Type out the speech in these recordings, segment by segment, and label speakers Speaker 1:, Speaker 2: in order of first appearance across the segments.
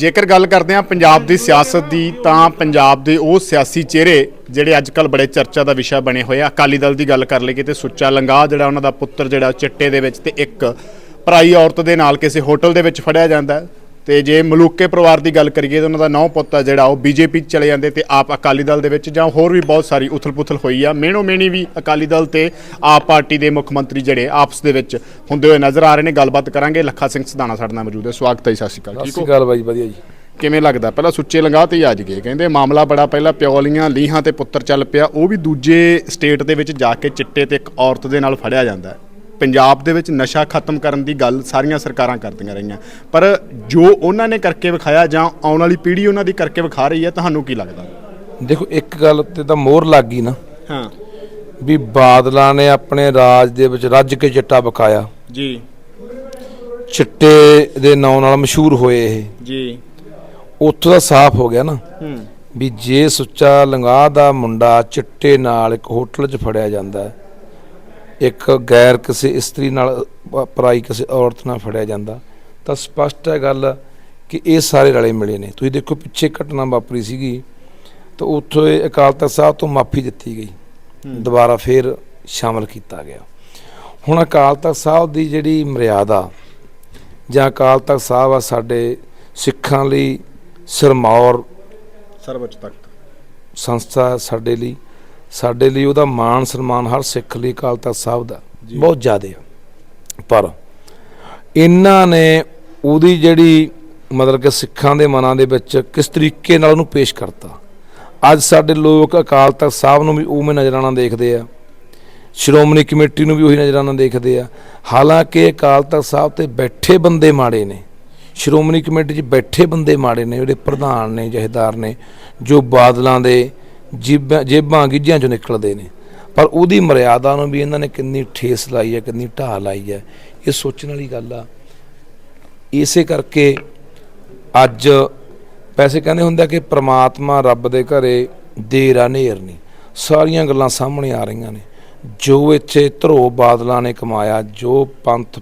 Speaker 1: ਜੇਕਰ ਗੱਲ ਕਰਦੇ ਹਾਂ ਪੰਜਾਬ ਦੀ ਸਿਆਸਤ ਦੀ, ਤਾਂ ਪੰਜਾਬ ਦੇ ਉਹ ਸਿਆਸੀ ਚਿਹਰੇ ਜਿਹੜੇ ਅੱਜ ਕੱਲ ਬੜੇ ਚਰਚਾ ਦਾ ਵਿਸ਼ਾ ਬਣੇ ਹੋਏ ਆ। ਅਕਾਲੀ ਦਲ ਦੀ ਗੱਲ ਕਰ ਲਈਏ ਤੇ ਸੁੱਚਾ ਲੰਗਾ ਜਿਹੜਾ ਉਹਨਾਂ ਦਾ ਪੁੱਤਰ ਜਿਹੜਾ ਚਿੱਟੇ ਦੇ ਵਿੱਚ ਤੇ ਇੱਕ ਭਰਾਈ ਔਰਤ ਦੇ ਨਾਲ ਕਿਸੇ ਹੋਟਲ ਦੇ ਵਿੱਚ ਫੜਿਆ ਜਾਂਦਾ। ਤੇ ਜੇ ਮਲੂਕੇ ਪਰਿਵਾਰ ਦੀ ਗੱਲ ਕਰੀਏ ਤਾਂ ਉਹਨਾਂ ਦਾ ਨੌ ਪੁੱਤ ਆ ਜਿਹੜਾ ਉਹ ਬੀਜੇਪੀ 'ਚ ਚਲੇ ਜਾਂਦੇ ਤੇ ਆਪ ਅਕਾਲੀ ਦਲ ਦੇ ਵਿੱਚ ਜਾਂ ਹੋਰ ਵੀ ਬਹੁਤ ਸਾਰੀ ਉਥਲ-ਪੁਥਲ ਹੋਈ ਆ। ਮੇਣੋ ਮੇਣੀ ਵੀ ਅਕਾਲੀ ਦਲ ਤੇ ਆਪ ਪਾਰਟੀ ਦੇ ਮੁੱਖ ਮੰਤਰੀ ਜਿਹੜੇ ਆਪਸ ਦੇ ਵਿੱਚ ਹੁੰਦੇ ਹੋਏ ਨਜ਼ਰ ਆ ਰਹੇ ਨੇ। ਗੱਲਬਾਤ ਕਰਾਂਗੇ। ਲੱਖਾ ਸਿੰਘ ਸਦਾਨਾ ਸਾਡੇ ਨਾਲ ਮੌਜੂਦ ਹੈ। ਸਵਾਗਤ ਹੈ ਜੀ, ਸਤਿ ਸ਼੍ਰੀ ਅਕਾਲ।
Speaker 2: ਸਤਿ
Speaker 1: ਠੀਕ
Speaker 2: ਸ਼੍ਰੀ
Speaker 1: ਹੋ?
Speaker 2: ਅਕਾਲ ਬਾਈ ਵਧੀਆ ਜੀ।
Speaker 1: ਕਿਵੇਂ ਲੱਗਦਾ? ਪਹਿਲਾਂ ਸੁੱਚੇ ਲੰਗਾਹ ਤੇ ਹੀ ਅੱਜ ਗਏ ਕਹਿੰਦੇ ਮਾਮਲਾ ਬੜਾ ਪਹਿਲਾਂ ਪਿਓਲੀਆਂ ਲੀਹਾਂ ਤੇ ਪੁੱਤਰ ਚੱਲ ਪਿਆ ਉਹ ਵੀ ਦੂਜੇ ਸਟੇਟ ਦੇ ਵਿੱਚ ਜਾ ਕੇ ਚਿੱਟੇ ਤੇ ਇੱਕ ਔਰਤ ਦੇ ਨਾਲ ਫੜਿਆ ਜਾਂਦਾ ਹੈ। ਪੰਜਾਬ ਦੇ ਵਿੱਚ ਨਸ਼ਾ ਖਤਮ ਕਰਨ ਦੀ ਗੱਲ ਸਾਰੀਆਂ ਸਰਕਾਰਾਂ ਕਰਦੀਆਂ ਰਹੀਆਂ। ਪਰ ਜੋ ਉਹਨਾਂ ਨੇ ਕਰਕੇ ਵਿਖਾਇਆ ਜਾਂ ਆਉਣ ਵਾਲੀ ਪੀੜ੍ਹੀ ਉਹਨਾਂ ਦੀ ਕਰਕੇ ਵਿਖਾ ਰਹੀ ਹੈ ਤੁਹਾਨੂੰ ਕੀ ਲੱਗਦਾ?
Speaker 2: ਦੇਖੋ ਇੱਕ ਗੱਲ ਤੇ ਤਾਂ ਮੋਹਰ ਲੱਗ ਗਈ ਨਾ।
Speaker 1: ਹਾਂ।
Speaker 2: ਵੀ ਬਾਦਲਾਂ ਨੇ ਆਪਣੇ ਰਾਜ ਦੇ ਵਿੱਚ ਰੱਜ ਕੇ ਚਿੱਟਾ ਬਕਾਇਆ
Speaker 1: ਜੀ।
Speaker 2: ਚਿੱਟੇ ਦੇ ਨਾਂ ਨਾਲ ਮਸ਼ਹੂਰ ਹੋਏ ਇਹ।
Speaker 1: ਜੀ।
Speaker 2: ਉੱਥੋਂ ਦਾ ਸਾਫ਼ ਹੋ ਗਿਆ ਨਾ।
Speaker 1: ਹੂੰ।
Speaker 2: ਵੀ ਜੇ ਸੁੱਚਾ ਲੰਗਾਹ ਦਾ ਮੁੰਡਾ ਚਿੱਟੇ ਨਾਲ ਇੱਕ ਹੋਟਲ 'ਚ ਫੜਿਆ ਜਾਂਦਾ ਹੈ, ਇੱਕ ਗੈਰ ਕਿਸੇ ਇਸਤਰੀ ਨਾਲ ਪਰਾਈ ਕਿਸੇ ਔਰਤ ਨਾਲ ਫੜਿਆ ਜਾਂਦਾ ਤਾਂ ਸਪਸ਼ਟ ਹੈ ਗੱਲ ਕਿ ਇਹ ਸਾਰੇ ਰਲੇ ਮਿਲੇ ਨੇ। ਤੁਸੀਂ ਦੇਖੋ ਪਿੱਛੇ ਘਟਨਾ ਵਾਪਰੀ ਸੀਗੀ ਤਾਂ ਉੱਥੋਂ ਅਕਾਲ ਤਖਤ ਸਾਹਿਬ ਤੋਂ ਮਾਫੀ ਦਿੱਤੀ ਗਈ। ਦੁਬਾਰਾ ਫੇਰ ਸ਼ਾਮਲ ਕੀਤਾ ਗਿਆ। ਹੁਣ ਅਕਾਲ ਤਖਤ ਸਾਹਿਬ ਦੀ ਜਿਹੜੀ ਮਰਿਆਦਾ ਜਾਂ ਅਕਾਲ ਤਖਤ ਸਾਹਿਬ ਆ ਸਾਡੇ ਸਿੱਖਾਂ ਲਈ ਸਿਰਮੌਰ
Speaker 1: ਸਰਵਉੱਚ ਤਖਤ।
Speaker 2: ਸੰਸਥਾ ਸਾਡੇ ਲਈ ਸਾਡੇ ਲਈ ਉਹਦਾ ਮਾਣ ਸਨਮਾਨ ਹਰ ਸਿੱਖ ਲਈ ਅਕਾਲ ਤਖਤ ਸਾਹਿਬ ਦਾ ਬਹੁਤ ਜ਼ਿਆਦਾ ਆ। ਪਰ ਇਹਨਾਂ ਨੇ ਉਹਦੀ ਜਿਹੜੀ ਮਤਲਬ ਕਿ ਸਿੱਖਾਂ ਦੇ ਮਨਾਂ ਦੇ ਵਿੱਚ ਕਿਸ ਤਰੀਕੇ ਨਾਲ ਉਹਨੂੰ ਪੇਸ਼ ਕਰਤਾ। ਅੱਜ ਸਾਡੇ ਲੋਕ ਅਕਾਲ ਤਖਤ ਸਾਹਿਬ ਨੂੰ ਵੀ ਉਵੇਂ ਨਜ਼ਰਾਂ ਨਾਲ ਦੇਖਦੇ ਆ। ਸ਼੍ਰੋਮਣੀ ਕਮੇਟੀ ਨੂੰ ਵੀ ਉਹੀ ਨਜ਼ਰਾਂ ਨਾਲ ਦੇਖਦੇ ਆ। ਹਾਲਾਂਕਿ ਅਕਾਲ ਤਖਤ ਸਾਹਿਬ ਤੇ ਬੈਠੇ ਬੰਦੇ ਮਾੜੇ ਨੇ। ਸ਼੍ਰੋਮਣੀ ਕਮੇਟੀ 'ਚ ਬੈਠੇ ਬੰਦੇ ਮਾੜੇ ਨੇ ਜਿਹੜੇ ਪ੍ਰਧਾਨ ਨੇ ਜਹੇਦਾਰ ਨੇ ਜੋ ਬਾਦਲਾਂ ਦੇ ਜੀਬਾਂ ਜੇਬਾਂ ਗਿੱਜਿਆਂ 'ਚੋਂ ਨਿਕਲਦੇ ਨੇ। ਪਰ ਉਹਦੀ ਮਰਿਆਦਾ ਨੂੰ ਵੀ ਇਹਨਾਂ ਨੇ ਕਿੰਨੀ ਠੇਸ ਲਾਈ ਹੈ, ਕਿੰਨੀ ਢਾਹ ਲਾਈ ਹੈ, ਇਹ ਸੋਚਣ ਵਾਲੀ ਗੱਲ ਆ। ਇਸੇ ਕਰਕੇ ਅੱਜ ਪੈਸੇ ਕਹਿੰਦੇ ਹੁੰਦੇ ਕਿ ਪ੍ਰਮਾਤਮਾ ਰੱਬ ਦੇ ਘਰੇ ਦੇਰ ਆ ਨੇਰ ਨਹੀਂ ਸਾਰੀਆਂ ਗੱਲਾਂ ਸਾਹਮਣੇ ਆ ਰਹੀਆਂ ਨੇ। ਜੋ ਇੱਥੇ ਧਰੋ ਬਾਦਲਾਂ ਨੇ ਕਮਾਇਆ, ਜੋ ਪੰਥ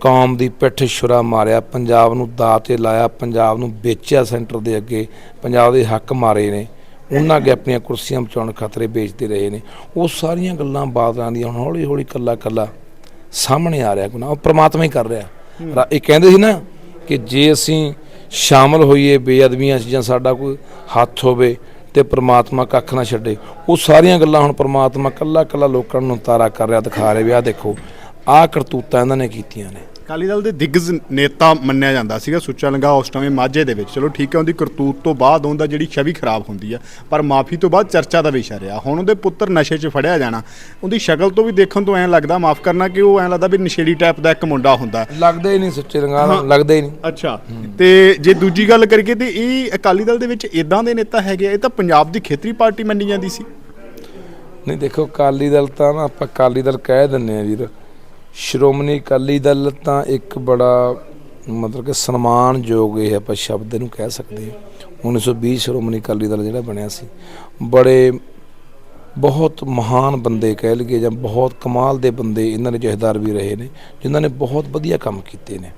Speaker 2: ਕੌਮ ਦੀ ਪਿੱਠ ਛੁਰਾ ਮਾਰਿਆ, ਪੰਜਾਬ ਨੂੰ ਦਾਅ ਤੇ ਲਾਇਆ, ਪੰਜਾਬ ਨੂੰ ਵੇਚਿਆ ਸੈਂਟਰ ਦੇ ਅੱਗੇ, ਪੰਜਾਬ ਦੇ ਹੱਕ ਮਾਰੇ ਨੇ। ਉਹਨਾਂ ਅੱਗੇ ਆਪਣੀਆਂ ਕੁਰਸੀਆਂ ਬਚਾਉਣ ਖਤਰੇ ਵੇਚਦੇ ਰਹੇ ਨੇ। ਉਹ ਸਾਰੀਆਂ ਗੱਲਾਂ ਬਾਦਲਾਂ ਦੀਆਂ ਹੁਣ ਹੌਲੀ ਹੌਲੀ ਕੱਲਾ ਕੱਲਾ ਸਾਹਮਣੇ ਆ ਰਿਹਾ ਗੁਨਾਹ। ਉਹ ਪ੍ਰਮਾਤਮਾ ਹੀ ਕਰ ਰਿਹਾ। ਇਹ ਕਹਿੰਦੇ ਸੀ ਨਾ ਕਿ ਜੇ ਅਸੀਂ ਸ਼ਾਮਲ ਹੋਈਏ, ਬੇਅਦਬੀਆਂ 'ਚ ਜਾਂ ਸਾਡਾ ਕੋਈ ਹੱਥ ਹੋਵੇ ਤੇ ਪ੍ਰਮਾਤਮਾ ਕੱਖ ਨਾ ਛੱਡੇ। ਉਹ ਸਾਰੀਆਂ ਗੱਲਾਂ ਹੁਣ ਪ੍ਰਮਾਤਮਾ ਕੱਲਾ ਕੱਲਾ ਲੋਕਾਂ ਨੂੰ ਤਾਰਾ ਕਰ ਰਿਹਾ, ਦਿਖਾ ਰਿਹਾ ਵੀ ਆਹ ਦੇਖੋ, ਆਹ ਕਰਤੂਤਾਂ ਇਹਨਾਂ ਨੇ ਕੀਤੀਆਂ ਨੇ।
Speaker 1: ਅਕਾਲੀ ਦਲ ਦੇ ਦਿੱਗਜ ਨੇਤਾ ਮੰਨਿਆ ਜਾਂਦਾ ਸੀਗਾ ਸੁੱਚਾ ਲੰਗਾ ਉਸ ਟਾਈਮ ਮਾਝੇ ਦੇ ਵਿੱਚ। ਚਲੋ ਠੀਕ ਹੈ ਉਹਦੀ ਕਰਤੂਤ ਤੋਂ ਬਾਅਦ ਉਹਦਾ ਜਿਹੜੀ ਛਵੀ ਖਰਾਬ ਹੁੰਦੀ ਆ ਪਰ ਮਾਫੀ ਤੋਂ ਬਾਅਦ ਚਰਚਾ ਦਾ ਵਿਸ਼ਾ ਰਿਹਾ। ਹੁਣ ਉਹਦੇ ਪੁੱਤਰ ਨਸ਼ੇ 'ਚ ਫੜਿਆ ਜਾਣਾ। ਉਹਦੀ ਸ਼ਕਲ ਤੋਂ ਵੀ ਦੇਖਣ ਤੋਂ ਐਂ ਲੱਗਦਾ ਮਾਫ ਕਰਨਾ ਕਿ ਉਹ ਐਂ ਲੱਗਦਾ ਵੀ ਨਸ਼ੇੜੀ ਟਾਈਪ ਦਾ ਇੱਕ ਮੁੰਡਾ ਹੁੰਦਾ।
Speaker 2: ਲੱਗਦਾ ਹੀ ਨਹੀਂ ਸੱਚੇ ਰੰਗਾਂ ਲੱਗਦਾ ਹੀ ਨਹੀਂ।
Speaker 1: ਅੱਛਾ। ਤੇ ਜੇ ਦੂਜੀ ਗੱਲ ਕਰੀਏ ਤੇ ਇਹ ਅਕਾਲੀ ਦਲ ਦੇ ਵਿੱਚ ਇਦਾਂ ਦੇ ਨੇਤਾ ਹੈਗੇ ਇਹ ਤਾਂ ਪੰਜਾਬ ਦੀ ਖੇਤਰੀ ਪਾਰਟੀ ਮੰਨੀ ਜਾਂਦੀ ਸੀ।
Speaker 2: ਨਹੀਂ ਦੇਖੋ ਅਕਾਲੀ ਦਲ ਤਾਂ ਨਾ ਆਪਾਂ ਅਕਾਲੀ ਦਲ ਕਹਿ ਦਿੰਨੇ ਆ ਵੀਰ। ਸ਼੍ਰੋਮਣੀ ਅਕਾਲੀ ਦਲ ਤਾਂ ਇੱਕ ਬੜਾ ਮਤਲਬ ਕਿ ਸਨਮਾਨਯੋਗ ਇਹ ਆਪਾਂ ਸ਼ਬਦ ਇਹਨੂੰ ਕਹਿ ਸਕਦੇ ਹਾਂ। 1920 ਸ਼੍ਰੋਮਣੀ ਅਕਾਲੀ ਦਲ ਜਿਹੜਾ ਬਣਿਆ ਸੀ। ਬੜੇ ਬਹੁਤ ਮਹਾਨ ਬੰਦੇ ਕਹਿ ਲਈਏ ਜਾਂ ਬਹੁਤ ਕਮਾਲ ਦੇ ਬੰਦੇ ਇਹਨਾਂ ਦੇ ਜਹੇਦਾਰ ਵੀ ਰਹੇ ਨੇ, ਜਿਨ੍ਹਾਂ ਨੇ ਬਹੁਤ ਵਧੀਆ ਕੰਮ ਕੀਤੇ ਨੇ।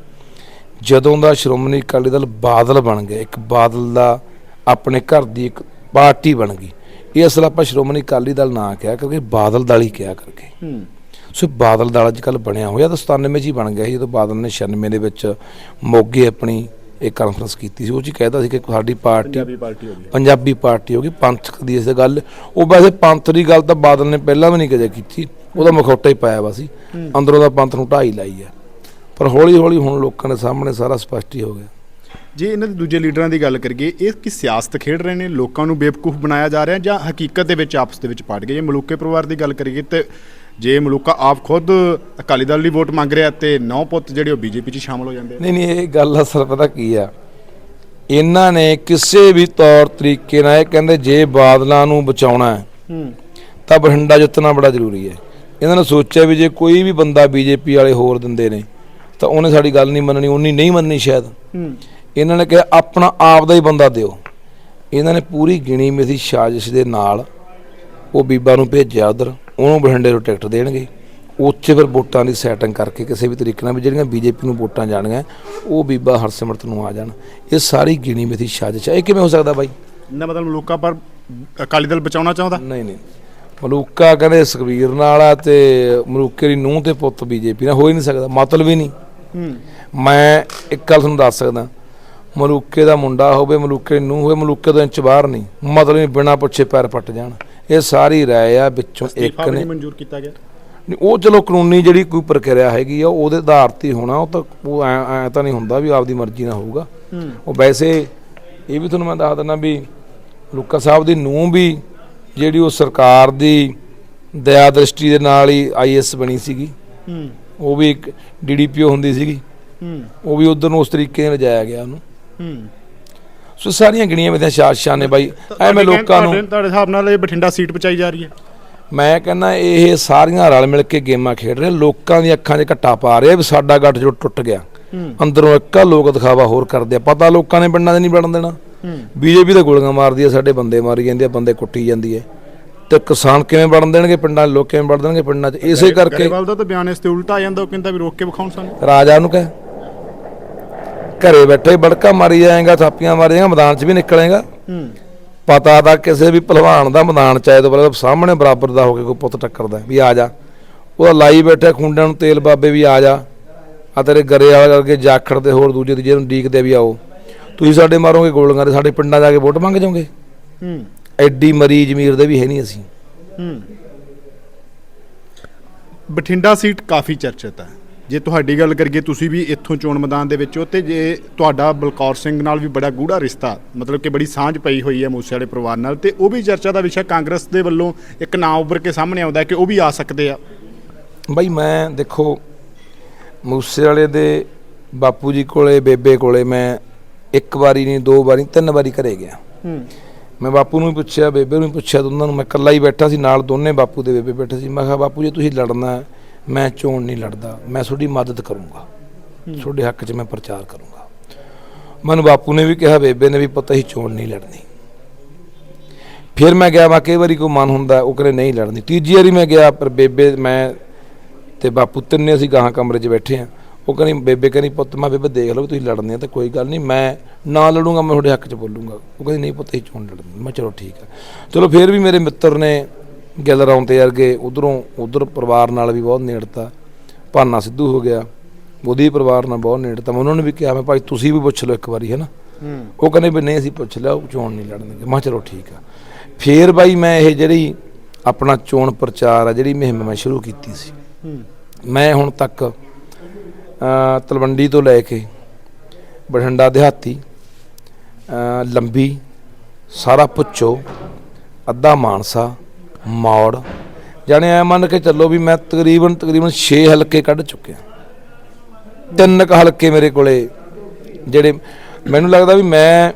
Speaker 2: ਜਦੋਂ ਦਾ ਸ਼੍ਰੋਮਣੀ ਅਕਾਲੀ ਦਲ ਬਾਦਲ ਬਣ ਗਿਆ, ਇੱਕ ਬਾਦਲ ਦਾ ਆਪਣੇ ਘਰ ਦੀ ਇੱਕ ਪਾਰਟੀ ਬਣ ਗਈ। ਇਹ ਅਸਲ ਆਪਾਂ ਸ਼੍ਰੋਮਣੀ ਅਕਾਲੀ ਦਲ ਨਾ ਕਿਹਾ ਕਰਕੇ ਬਾਦਲ ਦਲ ਹੀ ਕਿਹਾ ਕਰਕੇ। ਸੋ ਬਾਦਲ ਦਲ ਅੱਜ ਕੱਲ ਬਣਿਆ ਹੋਇਆ ਤਾਂ 97 ਚ ਹੀ ਬਣ ਗਿਆ ਸੀ ਜਦੋਂ ਬਾਦਲ ਨੇ 96 ਦੇ ਵਿੱਚ ਮੋਗੇ ਆਪਣੀ ਇੱਕ ਕਾਨਫਰੰਸ ਕੀਤੀ ਸੀ। ਉਹ ਹੀ ਕਹਿਦਾ ਸੀ ਕਿ ਸਾਡੀ ਪਾਰਟੀ
Speaker 1: ਪੰਜਾਬੀ ਪਾਰਟੀ ਹੋ ਗਈ।
Speaker 2: ਪੰਜਾਬੀ ਪਾਰਟੀ ਹੋ ਗਈ ਪੰਥਕ ਦੀ ਇਸ ਗੱਲ। ਉਹ ਵੈਸੇ ਪੰਥ ਦੀ ਗੱਲ ਤਾਂ ਬਾਦਲ ਨੇ ਪਹਿਲਾਂ ਵੀ ਨਹੀਂ ਕਦੇ ਕੀਤੀ ਉਹਦਾ ਮੁਖੌਟਾ ਹੀ ਪਾਇਆ ਵਾ ਸੀ। ਅੰਦਰੋਂ ਦਾ ਪੰਥ ਨੂੰ ਢਾਈ ਲਾਈ ਆ। ਪਰ ਹੌਲੀ ਹੌਲੀ ਹੁਣ ਲੋਕਾਂ ਦੇ ਸਾਹਮਣੇ ਸਾਰਾ ਸਪਸ਼ਟ ਹੀ ਹੋ ਗਿਆ।
Speaker 1: ਜੇ ਇਹਨਾਂ ਦੇ ਦੂਜੇ ਲੀਡਰਾਂ ਦੀ ਗੱਲ ਕਰੀਏ ਇਹ ਕੀ ਸਿਆਸਤ ਖੇਡ ਰਹੇ ਨੇ? ਲੋਕਾਂ ਨੂੰ ਬੇਵਕੂਫ ਬਣਾਇਆ ਜਾ ਰਿਹਾ ਜਾਂ ਹਕੀਕਤ ਦੇ ਵਿੱਚ ਆਪਸ ਦੇ ਵਿੱਚ ਪਾਟ ਗਏ? ਜੇ ਮਲੂਕੇ ਪਰਿਵਾਰ ਦੀ ਗੱਲ ਕਰੀਏ ਤੇ ਜੇ ਮਲੂਕਾ ਆਪ ਖੁਦ ਅਕਾਲੀ ਦਲ ਲਈ ਵੋਟ ਮੰਗ ਰਿਹਾ ਤੇ ਨੌ ਪੁੱਤ ਜਿਹੜੇ ਉਹ ਬੀਜੇਪੀ 'ਚ ਸ਼ਾਮਲ ਹੋ ਜਾਂਦੇ
Speaker 2: ਨਹੀਂ ਨਹੀਂ ਇਹ ਗੱਲ ਅਸਲ ਪਤਾ ਕੀ ਆ? ਇਹਨਾਂ ਨੇ ਕਿਸੇ ਵੀ ਤੌਰ ਤਰੀਕੇ ਨਾਲ ਇਹ ਕਹਿੰਦੇ ਜੇ ਬਾਦਲਾਂ ਨੂੰ ਬਚਾਉਣਾ ਹੈ ਤਾਂ ਬਠਿੰਡਾ ਜਿੱਤਣਾ ਬੜਾ ਜ਼ਰੂਰੀ ਹੈ। ਇਹਨਾਂ ਨੇ ਸੋਚਿਆ ਵੀ ਜੇ ਕੋਈ ਵੀ ਬੰਦਾ ਬੀਜੇਪੀ ਵਾਲੇ ਹੋਰ ਦਿੰਦੇ ਨੇ ਤਾਂ ਉਹਨੇ ਸਾਡੀ ਗੱਲ ਨਹੀਂ ਮੰਨਣੀ ਉਹਨੀ ਨਹੀਂ ਮੰਨਣੀ ਸ਼ਾਇਦ। ਇਹਨਾਂ ਨੇ ਕਿਹਾ ਆਪਣਾ ਆਪ ਦਾ ਹੀ ਬੰਦਾ ਦਿਓ। ਇਹਨਾਂ ਨੇ ਪੂਰੀ ਗਿਣੀ ਮਿਥੀ ਸਾਜ਼ਿਸ਼ ਦੇ ਨਾਲ ਉਹ ਬੀਬਾ ਨੂੰ ਭੇਜਿਆ ਉਧਰ। ਉਹਨੂੰ ਬਠਿੰਡੇ ਨੂੰ ਟਿਕਟ ਦੇਣਗੇ। ਉੱਥੇ ਫਿਰ ਵੋਟਾਂ ਦੀ ਸੈਟਿੰਗ ਕਰਕੇ ਕਿਸੇ ਵੀ ਤਰੀਕੇ ਨਾਲ ਵੀ ਜਿਹੜੀਆਂ ਬੀਜੇਪੀ ਨੂੰ ਵੋਟਾਂ ਜਾਣੀਆਂ ਉਹ ਬੀਬਾ ਹਰਸਿਮਰਤ ਨੂੰ ਆ ਜਾਣ। ਇਹ ਸਾਰੀ ਗਿਣੀ ਮਿਥੀ ਸਾਜ਼ਿਸ਼ ਹੈ ਇਹ ਕਿਵੇਂ ਹੋ ਸਕਦਾ ਬਾਈ?
Speaker 1: ਨਾ ਮਤਲਬ ਲੋਕਾਂ ਪਰ ਅਕਾਲੀ ਦਲ ਬਚਾਉਣਾ ਚਾਹੁੰਦਾ?
Speaker 2: ਨਹੀਂ ਨਹੀਂ। ਮਲੂਕਾ ਕਹਿੰਦੇ ਸੁਖਬੀਰ ਨਾਲ ਆ ਤੇ ਮਲੂਕੇ ਦੀ ਨੂੰਹ ਤੇ ਪੁੱਤ ਬੀਜੇਪੀ ਨਾਲ। ਹੋ ਹੀ ਨਹੀਂ ਸਕਦਾ। ਮਤਲਬ ਹੀ ਨਹੀਂ। ਮੈਂ ਇੱਕ ਗੱਲ ਤੁਹਾਨੂੰ ਦੱਸ ਸਕਦਾ। ਮਲੂਕੇ ਦਾ ਮੁੰਡਾ ਹੋਵੇ ਮਲੂਕੇ ਦੀ ਨੂੰਹ ਹੋਵੇ ਮਲੂਕੇ ਤੋਂ ਇੰਚ ਬਾਹਰ ਨਹੀਂ। ਮਤਲਬ ਹੀ ਬਿਨਾ ਪੁੱਛੇ ਪੈਰ ਪੱਟ ਜਾਣ। ਇਹ ਸਾਰੀ ਰਾਏ ਆ ਵਿੱਚੋਂ ਇੱਕ ਨੇ।
Speaker 1: ਮਨਜ਼ੂਰ ਕੀਤਾ ਗਿਆ?
Speaker 2: ਨਹੀਂ, ਉਹ ਚਲੋ ਕਾਨੂੰਨੀ ਜਿਹੜੀ ਕੋਈ ਪ੍ਰਕਿਰਿਆ ਹੈਗੀ ਆ ਉਹਦੇ ਆਧਾਰ ਤੇ ਹੀ ਹੋਣਾ ਉਹ ਤਾਂ ਉਹ ਐ ਐ ਤਾਂ ਨਹੀਂ ਹੁੰਦਾ ਵੀ ਆਪਦੀ ਮਰਜ਼ੀ ਨਾਲ ਹੋਊਗਾ।
Speaker 1: ਹੂੰ।
Speaker 2: ਉਹ ਵੈਸੇ ਇਹ ਵੀ ਤੁਹਾਨੂੰ ਮੈਂ ਦੱਸ ਦਿੰਦਾ ਵੀ ਲੁੱਕਾ ਸਾਹਿਬ ਦੀ ਨੂੰਹ ਵੀ ਜਿਹੜੀ ਉਹ ਸਰਕਾਰ ਦੀ ਦਇਆ ਦ੍ਰਿਸ਼ਟੀ ਦੇ ਨਾਲ ਹੀ ਆਈਐਸ ਬਣੀ ਸੀਗੀ।
Speaker 1: ਹੂੰ।
Speaker 2: ਉਹ ਵੀ ਇੱਕ ਡੀਡੀਪੀਓ ਹੁੰਦੀ ਸੀਗੀ।
Speaker 1: ਹੂੰ।
Speaker 2: ਉਹ ਵੀ ਉਧਰ ਨੂੰ ਉਸ ਤਰੀਕੇ ਨਾਲ ਲਿਜਾਇਆ ਗਿਆ ਉਹਨੂੰ।
Speaker 1: ਹੂੰ।
Speaker 2: ਸੋ ਸਾਰੀਆਂ ਗਿਣੀਆਂ ਵਿਧੀਆਂ ਸ਼ਾਸਸ਼ਾਂ ਨੇ ਬਾਈ ਐਵੇਂ ਲੋਕਾਂ ਨੂੰ
Speaker 1: ਤੁਹਾਡੇ- ਹਿਸਾਬ ਨਾਲ ਇਹ ਬਠਿੰਡਾ ਸੀਟ ਬਚਾਈ ਜਾ ਰਹੀ ਹੈ?
Speaker 2: ਮੈਂ ਕਹਿੰਦਾ ਇਹ ਸਾਰੀਆਂ ਰਲ ਮਿਲ ਕੇ ਗੇਮਾਂ ਖੇਡ ਰਹੇ ਲੋਕਾਂ ਦੀਆਂ ਅੱਖਾਂ 'ਚ ਘੱਟਾ ਪਾ ਰਹੇ ਆ ਵੀ ਸਾਡਾ ਗੱਠ ਜੋ ਟੁੱਟ ਗਿਆ। ਅੰਦਰੋਂ ਇੱਕਾ ਲੋਕ ਦਿਖਾਵਾ ਹੋਰ ਕਰਦੇ ਆ। ਪਤਾ ਲੋਕਾਂ ਨੇ ਪਿੰਡਾਂ 'ਚ ਨਹੀਂ ਵੜਨ ਦੇਣਾ। ਬੀਜੇਪੀ ਤਾਂ ਗੋਲੀਆਂ ਮਾਰਦੀ ਹੈ ਸਾਡੇ ਬੰਦੇ ਮਾਰੀ ਜਾਂਦੇ ਆ ਬੰਦੇ ਕੁੱਟੀ ਜਾਂਦੀ ਹੈ ਤੇ ਕਿਸਾਨ ਕਿਵੇਂ ਵੜਨ ਦੇਣਗੇ ਪਿੰਡਾਂ 'ਚ? ਲੋਕ ਕਿਵੇਂ ਵੜ ਦੇਣਗੇ ਪਿੰਡਾਂ 'ਚ? ਇਸੇ ਕਰਕੇ
Speaker 1: ਗਰੇਵਾਲ ਦਾ ਤਾਂ ਬਿਆਨ ਇਸ ਤੇ ਉਲਟਾ ਆ ਜਾਂਦਾ ਉਹ ਕਹਿੰਦਾ ਵੀ ਰੋਕ ਕੇ ਵਿਖਾਉਣ ਸਾਨੂੰ।
Speaker 2: ਰਾਜਾ ਨੂੰ ਕਹੇ। ਘਰੇ ਬੈਠੇ ਬੜਕਾ ਮਾਰੀ ਜਾਏਗਾ ਥਾਪੀਆਂ ਮਾਰੀ ਜਾਏਗਾ ਮੈਦਾਨ 'ਚ ਵੀ ਨਿਕਲੇਗਾ।
Speaker 1: ਹੂੰ।
Speaker 2: ਪਤਾ ਤਾਂ ਕਿਸੇ ਵੀ ਪਹਿਲਵਾਨ ਦਾ ਮੈਦਾਨ ਚ ਆਏ ਤੋਂ ਪਹਿਲਾਂ ਸਾਹਮਣੇ ਬਰਾਬਰ ਦਾ ਹੋ ਕੇ ਕੋਈ ਪੁੱਤ ਟੱਕਰਦਾ ਵੀ ਆ ਜਾ। ਉਹਦਾ ਲਾਈ ਬੈਠਾ ਖੁੰਡਿਆਂ ਨੂੰ ਤੇਲ ਬਾਬੇ ਵੀ ਆ ਜਾ। ਆ ਤੇਰੇ ਗਰੇ ਵਾਲਾ ਕਰਕੇ ਜਾਖੜ ਦੇ ਹੋਰ ਦੂਜੇ ਤੀਜੇ ਨੂੰ ਡੀਕਦੇ ਵੀ ਆਓ। ਤੁਸੀਂ ਸਾਡੇ ਮਾਰੋਗੇ ਗੋਲੀਆਂ ਤੇ ਸਾਡੇ ਪਿੰਡਾਂ ਜਾ ਕੇ ਵੋਟ ਮੰਗ ਜਾਓਗੇ?
Speaker 1: ਹੂੰ।
Speaker 2: ਐਡੀ ਮਰੀ ਜ਼ਮੀਰ ਦੇ ਵੀ ਹੈ ਨਹੀਂ ਅਸੀਂ।
Speaker 1: ਹੂੰ। ਬਠਿੰਡਾ ਸੀਟ ਕਾਫੀ ਚਰਚਿਤ ਹੈ। ਜੇ ਤੁਹਾਡੀ ਗੱਲ ਕਰੀਏ ਤੁਸੀਂ ਵੀ ਇੱਥੋਂ ਚੋਣ ਮੈਦਾਨ ਦੇ ਵਿੱਚ ਹੋ ਤੇ ਜੇ ਤੁਹਾਡਾ ਬਲਕੌਰ ਸਿੰਘ ਨਾਲ ਵੀ ਬੜਾ ਗੂੜਾ ਰਿਸ਼ਤਾ ਮਤਲਬ ਕਿ ਬੜੀ ਸਾਂਝ ਪਈ ਹੋਈ ਹੈ ਮੂਸੇ ਵਾਲੇ ਪਰਿਵਾਰ ਨਾਲ ਤੇ ਉਹ ਵੀ ਚਰਚਾ ਦਾ ਵਿਸ਼ਾ ਕਾਂਗਰਸ ਦੇ ਵੱਲੋਂ ਇੱਕ ਨਾਂ ਉੱਭਰ ਕੇ ਸਾਹਮਣੇ ਆਉਂਦਾ ਕਿ ਉਹ ਵੀ ਆ ਸਕਦੇ ਆ।
Speaker 2: ਬਈ ਮੈਂ ਦੇਖੋ ਮੂਸੇ ਵਾਲੇ ਦੇ ਬਾਪੂ ਜੀ ਕੋਲੇ ਬੇਬੇ ਕੋਲੇ ਮੈਂ ਇੱਕ ਵਾਰੀ ਨਹੀਂ ਦੋ ਵਾਰੀ ਤਿੰਨ ਵਾਰੀ ਘਰੇ ਗਿਆ।
Speaker 1: ਹੂੰ।
Speaker 2: ਮੈਂ ਬਾਪੂ ਨੂੰ ਵੀ ਪੁੱਛਿਆ ਬੇਬੇ ਨੂੰ ਵੀ ਪੁੱਛਿਆ ਦੋਨਾਂ ਨੂੰ ਮੈਂ ਇਕੱਲਾ ਹੀ ਬੈਠਾ ਸੀ ਨਾਲ ਦੋਨੇ ਬਾਪੂ ਦੇ ਬੇਬੇ ਬੈਠੇ ਸੀ। ਮੈਂ ਕਿਹਾ ਬਾਪੂ ਜੇ ਤੁਸੀਂ ਲੜਨਾ ਹੈ, ਮੈਂ ਚੋਣ ਨਹੀਂ ਲੜਦਾ ਮੈਂ ਤੁਹਾਡੀ ਮਦਦ ਕਰੂੰਗਾ। ਤੁਹਾਡੇ ਹੱਕ 'ਚ ਮੈਂ ਪ੍ਰਚਾਰ ਕਰੂੰਗਾ। ਮੈਨੂੰ ਬਾਪੂ ਨੇ ਵੀ ਕਿਹਾ ਬੇਬੇ ਨੇ ਵੀ ਪਤਾ ਹੀ ਚੋਣ ਨਹੀਂ ਲੜਨੀ। ਫਿਰ ਮੈਂ ਗਿਆ ਵਾ ਕਈ ਵਾਰੀ ਕੋਈ ਮਨ ਹੁੰਦਾ ਉਹ ਕਹਿੰਦੇ ਨਹੀਂ ਲੜਨੀ। ਤੀਜੀ ਵਾਰੀ ਮੈਂ ਗਿਆ ਪਰ ਬੇਬੇ ਮੈਂ ਤੇ ਬਾਪੂ ਤਿੰਨੇ ਅਸੀਂ ਗਾਹਾਂ ਕਮਰੇ 'ਚ ਬੈਠੇ ਆ। ਉਹ ਕਹਿੰਦੀ ਬੇਬੇ ਕਹਿੰਦੀ ਪੁੱਤ ਮੈਂ ਬੇਬੇ ਦੇਖ ਲਓ ਵੀ ਤੁਸੀਂ ਲੜਨੀ ਆ ਤਾਂ ਕੋਈ ਗੱਲ ਨਹੀਂ ਮੈਂ ਨਾ ਲੜੂੰਗਾ ਮੈਂ ਤੁਹਾਡੇ ਹੱਕ 'ਚ ਬੋਲੂੰਗਾ। ਉਹ ਕਹਿੰਦੀ ਨਹੀਂ ਪੁੱਤ ਹੀ ਚੋਣ ਲੜਨੀ। ਮੈਂ ਚਲੋ ਠੀਕ ਆ। ਚਲੋ ਫਿਰ ਵੀ ਮੇਰੇ ਮਿੱਤਰ ਨੇ ਗਿੱਲ ਰੌਂ ਤੇ ਵਰਗੇ ਉਧਰੋਂ ਉਧਰ ਪਰਿਵਾਰ ਨਾਲ ਵੀ ਬਹੁਤ ਨੇੜਤਾ ਭਾਨਾ ਸਿੱਧੂ ਹੋ ਗਿਆ ਉਹਦੀ ਪਰਿਵਾਰ ਨਾਲ ਬਹੁਤ ਨੇੜਤਾ ਮੈਂ ਉਹਨਾਂ ਨੂੰ ਵੀ ਕਿਹਾ ਮੈਂ ਭਾਈ ਤੁਸੀਂ ਵੀ ਪੁੱਛ ਲਓ ਇੱਕ ਵਾਰੀ ਹੈ। ਨਾ ਉਹ ਕਹਿੰਦੇ ਵੀ ਨਹੀਂ ਅਸੀਂ ਪੁੱਛ ਲਿਆ ਉਹ ਚੋਣ ਨਹੀਂ ਲੜਨਗੇ। ਮੈਂ ਚਲੋ ਠੀਕ ਆ। ਫੇਰ ਬਾਈ ਮੈਂ ਇਹ ਜਿਹੜੀ ਆਪਣਾ ਚੋਣ ਪ੍ਰਚਾਰ ਆ ਜਿਹੜੀ ਮੁਹਿੰਮ ਮੈਂ ਸ਼ੁਰੂ ਕੀਤੀ ਸੀ। ਮੈਂ ਹੁਣ ਤੱਕ ਤਲਵੰਡੀ ਤੋਂ ਲੈ ਕੇ ਬਠਿੰਡਾ ਦਿਹਾਤੀ ਲੰਬੀ ਸਾਰਾ ਪੁੱਛੋ ਅੱਧਾ ਮਾਨਸਾ ਮੌੜ। ਜਾਣੇ ਐ ਮੰਨ ਕੇ ਚੱਲੋ ਵੀ ਮੈਂ ਤਕਰੀਬਨ ਤਕਰੀਬਨ 6 ਹਲਕੇ ਕੱਢ ਚੁੱਕਿਆ ਤਿੰਨ ਕ ਹਲਕੇ ਮੇਰੇ ਕੋਲੇ ਜਿਹੜੇ ਮੈਨੂੰ ਲੱਗਦਾ ਵੀ ਮੈਂ